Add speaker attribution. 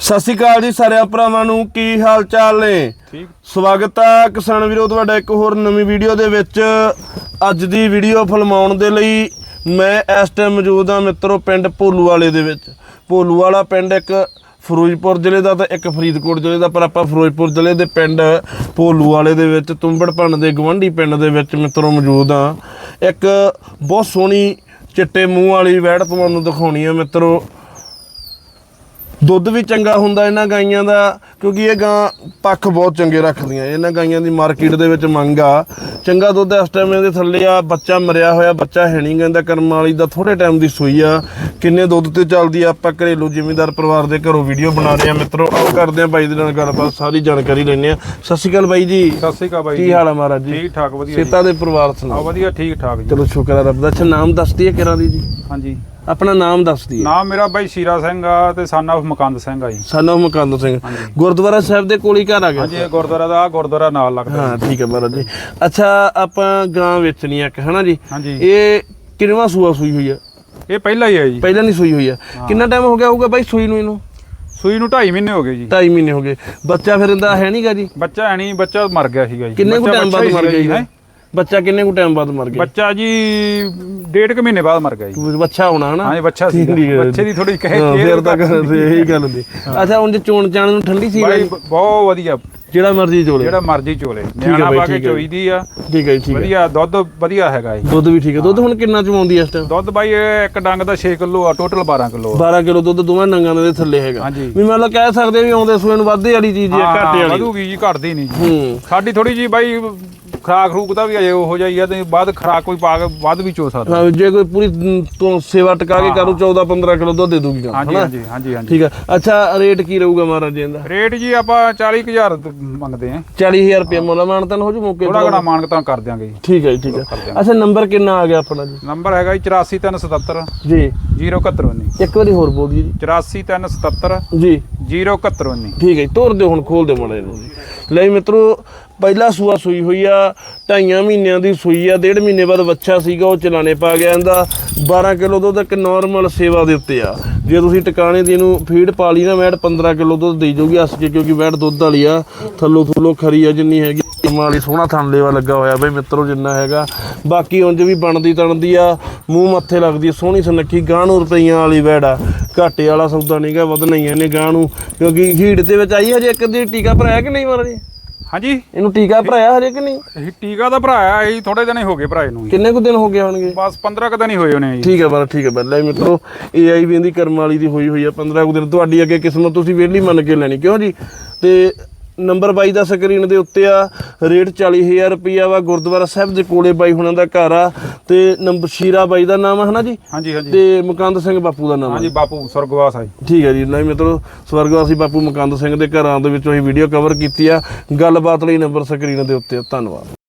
Speaker 1: ਸਤਿ ਸ਼੍ਰੀ ਅਕਾਲ ਜੀ ਸਾਰਿਆਂ ਭਰਾਵਾਂ ਨੂੰ ਕੀ ਹਾਲ ਚਾਲ ਨੇ?
Speaker 2: ਠੀਕ।
Speaker 1: ਸਵਾਗਤ ਹੈ ਕਿਸਾਨ ਵੀਰੋ ਤੁਹਾਡਾ ਇੱਕ ਹੋਰ ਨਵੀਂ ਵੀਡੀਓ ਦੇ ਵਿੱਚ। ਅੱਜ ਦੀ ਵੀਡੀਓ ਫਿਲਮਾਉਣ ਦੇ ਲਈ ਮੈਂ ਇਸ ਟਾਈਮ ਮੌਜੂਦ ਹਾਂ ਮਿੱਤਰੋ ਪਿੰਡ ਭੋਲੂ ਵਾਲੇ ਦੇ ਵਿੱਚ। ਭੋਲੂ ਵਾਲਾ ਪਿੰਡ ਇੱਕ ਫਿਰੋਜ਼ਪੁਰ ਜ਼ਿਲ੍ਹੇ ਦਾ ਤੇ ਇੱਕ ਫਰੀਦਕੋਟ ਜ਼ਿਲ੍ਹੇ ਦਾ ਪਰ ਆਪਾਂ ਫਿਰੋਜ਼ਪੁਰ ਜ਼ਿਲ੍ਹੇ ਦੇ ਪਿੰਡ ਭੋਲੂ ਵਾਲੇ ਦੇ ਵਿੱਚ ਤੁੰਬੜ ਭੰਨ ਦੇ ਗਵੰਡੀ ਪਿੰਡ ਦੇ ਵਿੱਚ ਮਿੱਤਰੋ ਮੌਜੂਦ ਹਾਂ। ਇੱਕ ਬਹੁਤ ਸੋਹਣੀ ਚਿੱਟੇ ਮੂੰਹ ਵਾਲੀ ਵੈੜ ਤੁਹਾਨੂੰ ਦਿਖਾਉਣੀ ਆ ਮਿੱਤਰੋ। ਦੁੱਧ ਵੀ ਚੰਗਾ ਹੁੰਦਾ ਇਹਨਾਂ ਗਾਈਆਂ ਦਾ ਕਿਉਂਕਿ ਇਹ ਗਾਂ ਪੱਖ ਬਹੁਤ ਚੰਗੇ ਰੱਖਦੀਆਂ। ਇਹਨਾਂ ਗਾਈਆਂ ਦੀ ਮਾਰਕੀਟ ਦੇ ਵਿੱਚ ਮੰਗ ਆ ਚੰਗਾ ਦੁੱਧ ਇਸ ਟਾਈਮ ਇਹਦੇ ਥੱਲੇ ਆ ਬੱਚਾ ਮਰਿਆ ਹੋਇਆ ਬੱਚਾ ਹੈ ਨਹੀਂ ਕਹਿੰਦਾ ਕਰਮ ਵਾਲੀ ਦਾ ਥੋੜੇ ਟਾਈਮ ਦੀ ਸੂਈ ਆ। ਕਿੰਨੇ ਦੁੱਧ ਤੇ ਚੱਲਦੀ ਆ ਆਪਾਂ ਘਰੇਲੂ ਜ਼ਿਮੀਂਦਾਰ ਪਰਿਵਾਰ ਦੇ ਘਰੋਂ ਵੀਡੀਓ ਬਣਾ ਰਹੇ ਆ। ਮਿੱਤਰੋ ਆਓ ਕਰਦੇ ਆ ਬਾਈ ਦੇ ਨਾਲ ਗੱਲਬਾਤ ਸਾਰੀ ਜਾਣਕਾਰੀ ਲੈਣੇ ਆ। ਸਤਿ ਸ਼੍ਰੀ ਅਕਾਲ ਬਾਈ ਜੀ।
Speaker 2: ਸਤਿ ਸ੍ਰੀ ਅਕਾਲ ਬਾਈ
Speaker 1: ਕੀ ਹਾਲ ਆ ਮਹਾਰਾਜ ਜੀ?
Speaker 2: ਠੀਕ ਠਾਕ ਵਧੀਆ
Speaker 1: ਸੇਤਾ ਦੇ ਪਰਿਵਾਰ
Speaker 2: ਆ
Speaker 1: ਸੁਣਾਓ
Speaker 2: ਵਧੀਆ ਠੀਕ ਠਾਕ ਜੀ।
Speaker 1: ਚਲੋ ਸ਼ੁਕਰ ਆ ਰੱਬ ਦਾ। ਅੱਛਾ ਨਾਮ ਦੱਸਦੀ ਹੈ ਕਿਰਾਂ ਦੀ ਜੀ?
Speaker 2: ਹਾਂਜੀ।
Speaker 1: ਆਪਣਾ ਨਾਮ ਦੱਸਦੀ ਹੈ
Speaker 2: ਨਾਮ ਮੇਰਾ ਬਾਈ ਸ਼ੀਰਾ ਸਿੰਘ ਆ ਤੇ ਸਨ ਆਫ ਮਕੰਦ ਸਿੰਘ ਆ ਜੀ।
Speaker 1: ਸਾਨੂੰ ਮਕੰਦ ਸਿੰਘ। ਗੁਰਦੁਆਰਾ ਸਾਹਿਬ ਦੇ ਕੋਲ ਹੀ ਘਰ ਆ ਗਿਆ?
Speaker 2: ਹਾਂਜੀ ਇਹ ਗੁਰਦੁਆਰਾ ਦਾ ਗੁਰਦੁਆਰਾ ਨਾਲ ਲੱਗਦਾ
Speaker 1: ਹਾਂ ਠੀਕ ਹੈ ਮਹਾਰਾਜ ਜੀ। ਅੱਛਾ ਆਪਾਂ ਗਾਂ ਵੇਚਣੀ ਆ ਇੱਕ ਹਨਾ ਜੀ? ਇਹ ਕਿੰਨਵਾਂ ਸੂਆ ਸੂਈ ਹੋਈ ਆ?
Speaker 2: ਇਹ ਪਹਿਲਾ ਹੀ ਹੈ ਜੀ।
Speaker 1: ਪਹਿਲਾਂ ਨਹੀਂ ਸੂਈ ਹੋਈ ਆ। ਕਿੰਨਾ ਟਾਈਮ ਹੋ ਗਿਆ ਹੋਊਗਾ ਬਾਈ ਸੂਈ ਨੂੰ ਇਹਨੂੰ?
Speaker 2: ਸੂਈ ਨੂੰ 2.5 ਮਹੀਨੇ ਹੋ ਗਏ ਜੀ।
Speaker 1: 2.5 ਮਹੀਨੇ ਹੋ ਗਏ। ਬੱਚਾ ਫਿਰ ਇਹਦਾ ਹੈ ਨਹੀਂਗਾ ਜੀ?
Speaker 2: ਬੱਚਾ ਹੈ ਨਹੀਂ ਬੱਚਾ ਮਰ ਗਿਆ ਸੀਗਾ ਜੀ।
Speaker 1: ਕਿੰਨੇ ਕੁ ਟਾਈਮ ਬਾਅਦ ਮਰ ਗਿਆ ਜੀ ਬੱਚਾ ਕਿੰਨੇ ਕੁ ਟਾਈਮ ਬਾਅਦ ਮਰ ਗਿਆ?
Speaker 2: ਬੱਚਾ ਜੀ ਡੇਢ ਕੁ ਮਹੀਨੇ ਬਾਅਦ ਮਰ ਗਿਆ ਜੀ।
Speaker 1: ਬੱਚਾ ਹੋਣਾ ਹਨਾ?
Speaker 2: ਹਾਂਜੀ ਬੱਚਾ ਸੀ
Speaker 1: ਹੈ।
Speaker 2: ਬੱਚੇ ਦੀ ਥੋੜੀ ਕਹੇ
Speaker 1: ਹਾਂ, ਫਿਰ ਤਾਂ ਇਹੀ ਗੱਲ ਹੁੰਦੀ। ਅੱਛਾ ਉਂਝ ਚੋਣ ਚਾਣ ਨੂੰ ਠੰਡੀ ਸੀ
Speaker 2: ਬਾਈ ਬਹੁਤ ਵਧੀਆ।
Speaker 1: ਜਿਹੜਾ ਮਰਜ਼ੀ ਚੋਲੇ।
Speaker 2: ਜਿਹੜਾ ਮਰਜ਼ੀ ਚੋਲੇ।
Speaker 1: ਹੈ
Speaker 2: ਨਿਆਣਾ ਪਾ ਕੇ
Speaker 1: ਹੈ।
Speaker 2: ਚੋਈਦੀ ਆ।
Speaker 1: ਠੀਕ ਹੈ ਜੀ, ਠੀਕ ਹੈ।
Speaker 2: ਵਧੀਆ ਦੁੱਧ ਵਧੀਆ ਹੈਗਾ ਜੀ।
Speaker 1: ਦੁੱਧ ਵੀ ਠੀਕ ਹੈ। ਦੁੱਧ ਹੁਣ ਕਿੰਨਾ ਚਵਾਉਂਦੀ ਐ ਇਸ ਟਾਈਮ
Speaker 2: ਦੁੱਧ ਬਾਈ ਇੱਕ ਡੰਗ ਦਾ 6 ਕਿਲੋ ਆ ਟੋਟਲ 12 ਕਿਲੋ
Speaker 1: 12 ਕਿਲੋ ਦੁੱਧ ਦੋਵਾਂ ਨੰਗਾਂ ਦੇ ਥੱਲੇ ਹੈਗਾ। ਵੀ ਮਤਲਬ ਕਹਿ ਸਕਦੇ ਵੀ ਆਉਂਦੇ ਸੂਏ ਨੂੰ ਵਾਧੇ ਵਾਲੀ ਚੀਜ਼ ਹੈ ਘਾਟੇ ਵਾਲੀ।
Speaker 2: ਵਧੂਗੀ ਜੀ ਘਟਦੀ ਨਹੀਂ ਜੀ।
Speaker 1: ਹੂੰ।
Speaker 2: ਸਾਡੀ ਥੋੜੀ ਜੀ ਬਾਈ ਖਰਾਕ ਖਰੂਕ ਦਾ ਵੀ ਅਜੇ ਉਹੋ ਹੀ ਆ ਤੇ ਬਾਅਦ ਖਰਾਕ ਕੋਈ ਪਾ ਕੇ ਵੱਧ ਵੀ ਚੋ ਸਕਦਾ।
Speaker 1: ਹਾਂ ਜੇ ਕੋਈ ਪੂਰੀ ਮ, ਤੋਂ ਸੇਵਾ ਟਕਾ ਕੇ ਕਰੂ 14 15 ਕਿਲੋ ਦੁੱਧ ਦੇ ਦੂਗੀ ਗਾਂ
Speaker 2: ਹਾਂਜੀ
Speaker 1: ਹਨਾ?
Speaker 2: ਹਾਂਜੀ ਹਾਂਜੀ ਹਾਂਜੀ।
Speaker 1: ਠੀਕ ਹੈ ਅੱਛਾ ਰੇਟ ਕੀ ਰਹੂਗਾ ਮਹਾਰਾਜ ਜੀ ਦਾ
Speaker 2: ਰੇਟ ਜੀ ਆਪਾਂ 40000 ਮੰਗਦੇ ਆ।
Speaker 1: 40000 ਰੁਪਏ ਮੁੱਲ ਮਾਨਤਨ ਹੋ ਜੂ ਮੌਕੇ
Speaker 2: ਥੋੜਾ ਘਣਾ ਮਾਨਕ ਤਾਂ ਕਰ ਦਿਆਂਗੇ ਜੀ।
Speaker 1: ਠੀਕ ਹੈ ਜੀ ਠੀਕ ਹੈ ਅੱਛਾ ਨੰਬਰ ਕਿੰਨਾ ਆ ਗਿਆ ਆਪਣਾ ਜੀ?
Speaker 2: ਨੰਬਰ ਹੈਗਾ ਜੀ 84377
Speaker 1: ਜੀ।
Speaker 2: 07119
Speaker 1: ਇੱਕ ਵਾਰੀ ਹੋਰ ਬੋਲ ਦਿਓ ਜੀ
Speaker 2: 84377
Speaker 1: ਜੀ।
Speaker 2: 07119
Speaker 1: ਠੀਕ ਹੈ ਜੀ ਤੋਰ ਦਿਓ ਹੁਣ, ਖੋਲ ਦਿਓ ਮਾੜਾ ਇਹਨੂੰ ਜੀ ਲੈ ਮਿੱਤਰੋ, ਪਹਿਲਾ ਸੂਆ ਸੂਈ ਹੋਈ ਆ, ਢਾਈਆਂ ਮਹੀਨਿਆਂ ਦੀ ਸੂਈ ਆ, ਡੇਢ ਮਹੀਨੇ ਬਾਅਦ ਬੱਚਾ ਸੀਗਾ, ਉਹ ਚਲਾਣੇ ਪਾ ਗਿਆ ਇਹਦਾ। 12 ਕਿਲੋ ਦੁੱਧ ਇੱਕ ਨਾਰਮਲ ਸੇਵਾ ਦੇ ਉੱਤੇ ਆ। ਜੇ ਤੁਸੀਂ ਟਿਕਾਣੇ ਦੀ ਇਹਨੂੰ ਫੀਡ ਪਾ ਲਈ ਨਾ ਮੈਡ 15 ਕਿਲੋ ਦੁੱਧ ਦੇ ਜਾਊਗੀ ਅਸ ਕੇ, ਕਿਉਂਕਿ ਮੈਡ ਦੁੱਧ ਵਾਲੀ ਆ। ਥੱਲੋ ਥੱਲੋ ਖਰੀ ਆ, ਜਿੰਨੀ ਹੈਗੀ ਮਾਲੀ ਸੋਹਣਾ ਥਣ ਲੇਵਾ ਲੱਗਾ ਹੋਇਆ ਬਈ ਮਿੱਤਰੋ, ਜਿੰਨਾ ਹੈਗਾ। ਬਾਕੀ ਉਂਝ ਵੀ ਬਣਦੀ ਤਣਦੀ ਆ ਮੂੰਹ ਮੱਥੇ ਲੱਗਦੀ ਸੋਹਣੀ ਸੁਨੱਖੀ ਗਾਂ ਨੂੰ ਰੁਪਈਆਂ ਵਾਲੀ ਵੈੜ ਆ। ਘਾਟੇ ਵਾਲਾ ਸੌਦਾ ਨਹੀਂਗਾ ਵਧਣਾ ਹੀ ਇਹਨੇ ਗਾਂ ਨੂੰ ਕਿਉਂਕਿ ਹੀੜ ਦੇ ਵਿੱਚ ਆਈ ਹਜੇ ਇੱਕ ਦੀ ਟੀਕਾ ਭਰਾਇਆ ਕਿ ਨਹੀਂ ਮਾਰਾ ਜੀ
Speaker 2: ਹਾਂਜੀ।
Speaker 1: ਇਹਨੂੰ ਟੀਕਾ ਭਰਾਇਆ ਹਜੇ ਕਿ ਨਹੀਂ?
Speaker 2: ਇਹ ਟੀਕਾ ਦਾ ਭਰਾਇਆ ਇਹ ਥੋੜੇ ਦਿਨ ਹੀ ਹੋ ਗਏ ਭਰਾਏ ਨੂੰ।
Speaker 1: ਕਿੰਨੇ ਕੁ ਦਿਨ ਹੋ ਗਏ ਹੋਣਗੇ?
Speaker 2: ਬਸ 15 ਕ ਦਿਨ ਹੀ ਹੋਏ ਹੋਣੇ ਜੀ।
Speaker 1: ਠੀਕ ਹੈ ਬਾਰਾ ਠੀਕ ਹੈ ਬੱਲੇ ਮਿੱਤਰੋ ਏਆਈ ਵੀ ਇਹਦੀ ਕਰਮ ਵਾਲੀ ਦੀ ਹੋਈ ਹੋਈ ਆ 15 ਕੁ ਦਿਨ। ਤੁਹਾਡੀ ਅੱਗੇ ਕਿਸਮਤ ਤੁਸੀਂ ਵਿਹਲੀ ਮੰਨ ਕੇ ਲੈਣੀ ਕਿਉਂ ਜੀ? ਤੇ ਨੰਬਰ 22 ਦਾ ਸਕਰੀਨ ਦੇ ਉੱਤੇ ਆ ਰੇਟ 40000 ਰੁਪਈਆ ਵਾ ਗੁਰਦੁਆਰਾ ਸਾਹਿਬ ਦੇ ਕੋਲੇ ਬਾਈ ਹੁਣਾਂ ਦਾ ਘਰ ਆ ਤੇ ਨੰਬਰ ਸ਼ੀਰਾ ਬਾਈ ਦਾ ਨਾਮ ਆ ਹਨਾ ਜੀ?
Speaker 2: ਹਾਂਜੀ ਹਾਂਜੀ।
Speaker 1: ਤੇ ਮੁਕੰਦ ਸਿੰਘ ਬਾਪੂ ਦਾ ਨਾਮ
Speaker 2: ਹਾਂਜੀ ਬਾਪੂ ਸੁਰਗਵਾਸ ਆ ਜੀ।
Speaker 1: ਠੀਕ ਹੈ ਜੀ ਨਹੀਂ ਮਿੱਤਰੋ ਸਵਰਗਵਾਸੀ ਬਾਪੂ ਮੁਕੰਦ ਸਿੰਘ ਦੇ ਘਰਾਂ ਦੇ ਵਿੱਚੋਂ ਅਸੀਂ ਵੀਡੀਓ ਕਵਰ ਕੀਤੀ ਆ। ਗੱਲਬਾਤ ਲਈ ਨੰਬਰ ਸਕਰੀਨ ਦੇ ਉੱਤੇ ਆ। ਧੰਨਵਾਦ।